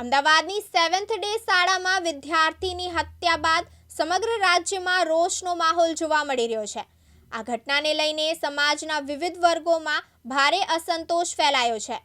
અમદાવાદની seventh day શાળામાં વિદ્યાર્થીની હત્યા બાદ સમગ્ર રાજ્યમાં રોષનો માહોલ જોવા મળી રહ્યો છે. આ ઘટનાને લઈને સમાજના વિવિધ વર્ગોમાં ભારે અસંતોષ ફેલાયો છે.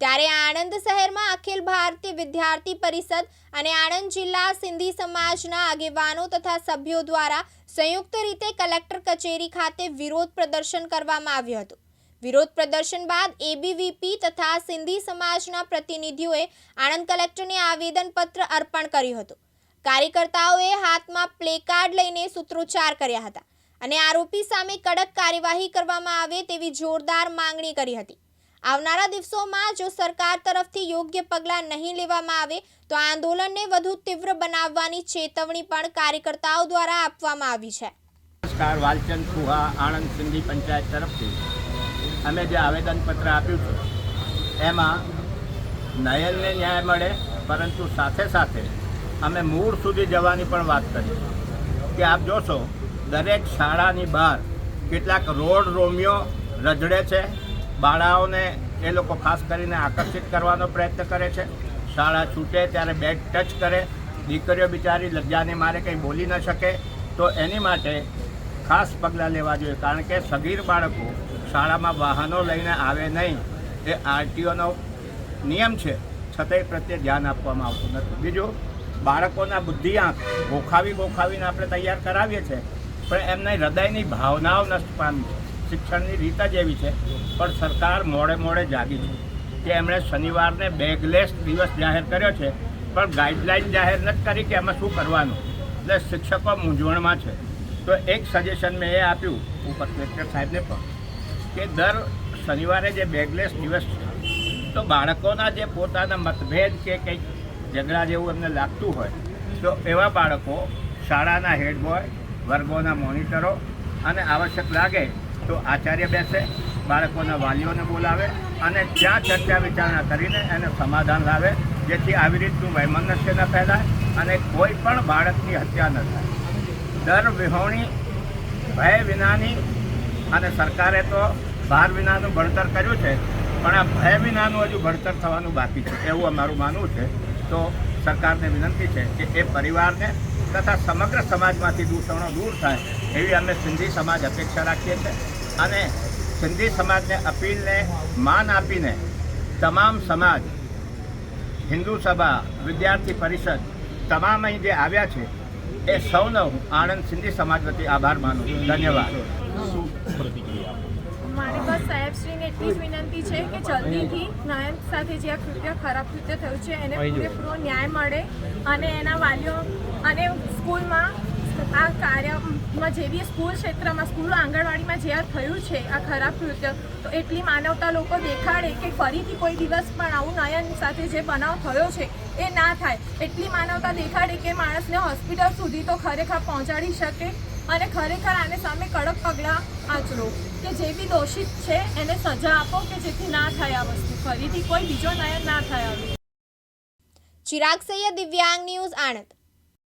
ત્યારે આણંદ શહેરમાં અખિલ ભારતીય વિદ્યાર્થી પરિષદ અને આણંદ જિલ્લા સિંધી સમાજના આગેવાનો તથા સભ્યો દ્વારા સંયુક્ત રીતે કલેક્ટર કચેરી ખાતે વિરોધ પ્રદર્શન કરવામાં આવ્યું હતું. વિરોધ પ્રદર્શન બાદ એબીવીપી તથા સિંધી સમાજના પ્રતિનિધિઓએ આણંદ કલેક્ટરને આવેદનપત્ર અર્પણ કર્યું હતું. કાર્યકર્તાઓએ હાથમાં પ્લેકાર્ડ લઈને સૂત્રોચ્ચાર કર્યા હતા અને આરોપી સામે કડક કાર્યવાહી કરવામાં આવે તેવી જોરદાર માંગણી કરી હતી. આવનારા દિવસોમાં જો સરકાર તરફથી યોગ્ય પગલાં નહીં લેવામાં આવે તો આંદોલનને વધુ તીવ્ર બનાવવાની ચેતવણી પણ કાર્યકર્તાઓ દ્વારા આપવામાં આવી છે. નમસ્કાર, વાલચંદ ફુહા આણંદ સિંધી પંચાયત તરફથી. અમે જે આવેદનપત્ર આપ્યું છે, એમાં નયનને ન્યાય મળે, પરંતુ સાથે સાથે અમે મૂળ સુધી જવાની પણ વાત કરી. કે આપ જોશો, દરેક શાળાની બહાર કેટલાક રોડ રોમિયો રજડે છે, બાળાઓને એ લોકો ખાસ કરીને આકર્ષિત કરવાનો પ્રયત્ન કરે છે. શાળા છૂટે ત્યારે બેગ ટચ કરે, દીકરીઓ બિચારી લજ્જાને મારે કંઈ બોલી ન શકે. તો એની માટે ખાસ પગલાં લેવા જોઈએ, કારણ કે સગીર બાળકો શાળામાં વાહનો લઈને આવે નહીં. એ આરટીઓનો નિયમ છે. છતાંય પ્રત્યે ધ્યાન આપવામાં આવતું નથી. બીજું, બાળકોના બુદ્ધિઆંક ગોખાવી ગોખાવીને આપણે તૈયાર કરાવીએ છીએ, પણ એમને હૃદયની ભાવનાઓ નષ્ટ પામી છે. શિક્ષણની રીત જ એવી છે, પણ સરકાર મોડે મોડે જાગી છે. કે એમણે શનિવારને બેગલેસ દિવસ જાહેર કર્યો છે, પણ ગાઈડલાઇન જાહેર નથી કરી કે એમાં શું કરવાનું. એટલે શિક્ષકો મૂંઝવણમાં છે. તો એક સજેશન મેં એ આપ્યું ઉપર કલેક્ટર સાહેબને પણ. કે દર શનિવારે જે બેગલેસ દિવસ તો બાળકોના જે પોતાના મતભેદ કે કંઈક ઝઘડા જેવું એમને લાગતું હોય, તો એવા બાળકો શાળાના હેડ બોય, વર્ગોના મોનિટરો અને આવશ્યક લાગે તો આચાર્ય બેસે, બાળકોના વાલીઓને બોલાવે અને ત્યાં ચર્ચા વિચારણા કરીને એને સમાધાન લાવે, જેથી આવી રીતનું વૈમનસ્ય ન ફેલાય અને કોઈ પણ બાળકની હત્યા ન થાય. દર વિહોણી, ભય વિનાની અને સરકારે તો ભાર વિનાનું ભણતર કર્યું છે, પણ આ ભય વિનાનું હજુ ભણતર થવાનું બાકી છે, એવું અમારું માનવું છે. તો સરકારને વિનંતી છે કે એ પરિવારને તથા સમગ્ર સમાજમાંથી દૂષણો દૂર થાય એવી અમે સિંધી સમાજ અપેક્ષા રાખીએ છીએ. અને સિંધી સમાજને અપીલને, માન આપીને તમામ સમાજ, હિન્દુ સભા, વિદ્યાર્થી પરિષદ તમામ અહીં જે આવ્યા છે, એ સૌનો હું આણંદ સિંધી સમાજ વતી આભાર માનું ધન્યવાદ મારી બસ સાહેબશ્રીને એટલી જ વિનંતી છે કે જલ્દીથી નયન સાથે જે આ કૃત્ય ખરાબ કૃત્ય થયું છે એને પૂરેપૂરો ન્યાય મળે અને એના વાલીઓ અને સ્કૂલમાં આ કાર્યમાં જે બી સ્કૂલ ક્ષેત્રમાં સ્કૂલ આંગણવાડીમાં જે આ થયું છે આ ખરાબ કૃત્ય તો એટલી માનવતા લોકો દેખાડે કે ફરીથી કોઈ દિવસ પણ આવું નયન સાથે જે બનાવ થયો છે એ ના થાય. એટલી માનવતા દેખાડે કે માણસને હોસ્પિટલ સુધી તો ખરેખર પહોંચાડી શકે અને ખરેખર આને સામે કડક પગલાં આચરો કે જે બી દોષિત છે, એને સજા આપો કે જેથી ના થાય આ વસ્તુ. ફરીથી કોઈ બીજો નયન ના થાય આવી. ચિરાગ સૈયદ દિવ્યાંગ ન્યૂઝ આણંદ.